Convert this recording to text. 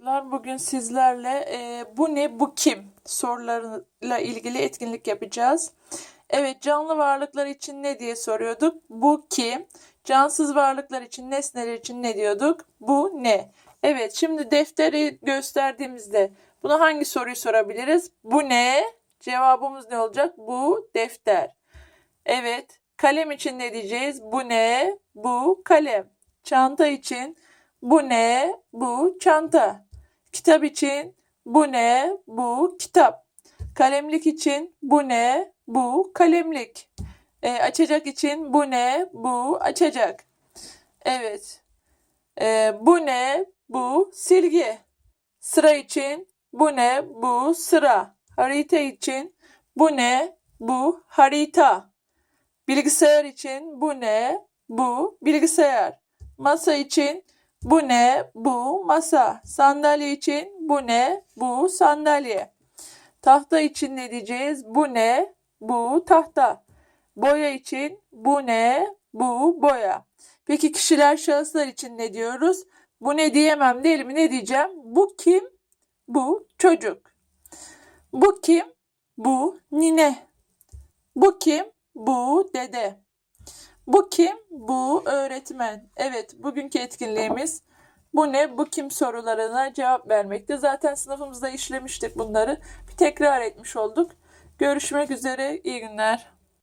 Bugün sizlerle e, bu ne bu kim sorularıyla ilgili etkinlik yapacağız. Evet canlı varlıklar için ne diye soruyorduk? Bu kim? Cansız varlıklar için nesneler için ne diyorduk? Bu ne? Evet şimdi defteri gösterdiğimizde buna hangi soruyu sorabiliriz? Bu ne? Cevabımız ne olacak? Bu defter. Evet kalem için ne diyeceğiz? Bu ne? Bu kalem. Çanta için bu ne? Bu çanta. Kitap için bu ne? Bu kitap. Kalemlik için bu ne? Bu kalemlik. E, açacak için bu ne? Bu açacak. Evet. E, bu ne? Bu silgi. Sıra için bu ne? Bu sıra. Harita için bu ne? Bu harita. Bilgisayar için bu ne? Bu bilgisayar. Masa için bu ne? Bu masa. Sandalye için bu ne? Bu sandalye. Tahta için ne diyeceğiz? Bu ne? Bu tahta. Boya için bu ne? Bu boya. Peki kişiler, şahıslar için ne diyoruz? Bu ne diyemem değil mi? Ne diyeceğim? Bu kim? Bu çocuk. Bu kim? Bu nine. Bu kim? Bu dede. Bu kim? Bu öğretmen. Evet, bugünkü etkinliğimiz bu ne? Bu kim sorularına cevap vermekte. Zaten sınıfımızda işlemiştik bunları. Bir tekrar etmiş olduk. Görüşmek üzere. İyi günler.